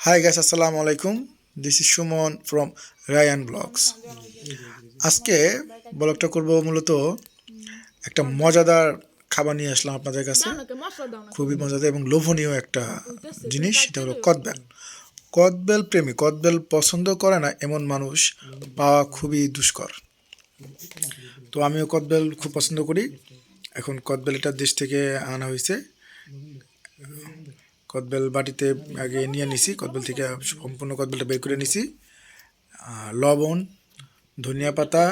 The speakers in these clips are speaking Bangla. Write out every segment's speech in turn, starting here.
হাই গাইস আসসালামু আলাইকুম this is Suman from Rayan blogs আজকে ব্লগটা করব মূলত একটা মজাদার খাবার নিয়ে আসলাম আপনাদের কাছে। খুবই মজাদার এবং লোভনীয় একটা জিনিস, সেটা হলো কদবেল। কদবেল প্রেমী, কদবেল পছন্দ করে না এমন মানুষ পাওয়া খুবই দুষ্কর। তো আমিও কদবেল খুব পছন্দ করি। এখন কদবেল এটা দেশ থেকে আনা হয়েছে। কদবেল বাটিতে আগে নিয়ে নিছি, কদবেল থেকে সম্পূর্ণ কদবেলটা বের করে নিছি। লবণ, ধনিয়া পাতা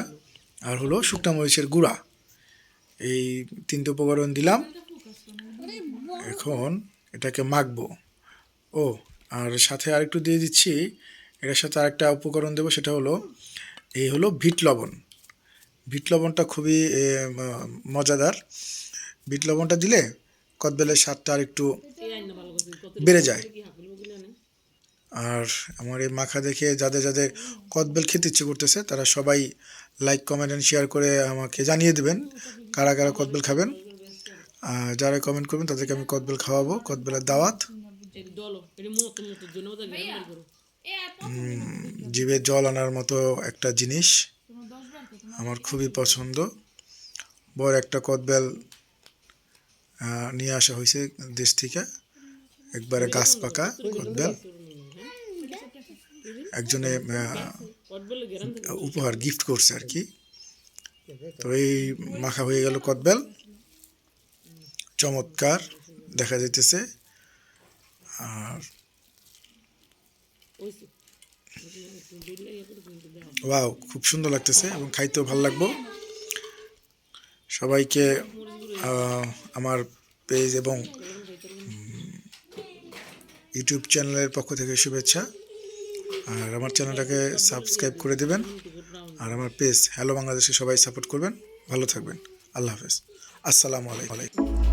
আর হলো শুকনো মরিচের গুঁড়া। এই তিনটে উপকরণ দিলাম। এখন এটাকে মাখবো। ও, আর সাথে আরেকটু দিয়ে দিচ্ছি। এটার সাথে আরেকটা উপকরণ দেবো, সেটা হলো এই হলো ভিট লবণ। ভিট লবণটা খুবই মজাদার। বিট লবণটা দিলে কদবেলের স্বাদটা আর একটু বেড়ে যায়। আর আমার এই মাখা দেখে যাদের যাদের কদবেল খেতে ইচ্ছে করতেছে তারা সবাই লাইক কমেন্ট অ্যান্ড শেয়ার করে আমাকে জানিয়ে দেবেন কারা কারা কদবেল খাবেন। আর যারা কমেন্ট করবেন তাদেরকে আমি কদবেল খাওয়াবো কদবেলের দাওয়াত। জিভে জল আনার মতো একটা জিনিস আমার খুবই পছন্দ। বড় একটা কদবেল নিয়ে আসা হয়েছে দেশ থেকে। একবারে গাছ পাকা কদবেল একজনে উপহার গিফট করছে আর কি। তো এই মাখা হয়ে গেল কদবেল। চমৎকার, দেখা যাইতেছে। আর ওয়াও, খুব সুন্দর লাগতেছে এবং খাইতেও ভালো লাগবো। সবাইকে আমার পেজ এবং ইউটিউব চ্যানেলের পক্ষ থেকে শুভেচ্ছা। আর আমার চ্যানেলটাকে সাবস্ক্রাইব করে দেবেন। আর আমার পেজ হ্যালো বাংলাদেশে সবাই সাপোর্ট করবেন। ভালো থাকবেন। আল্লাহ হাফেজ। আসসালামু আলাইকুম।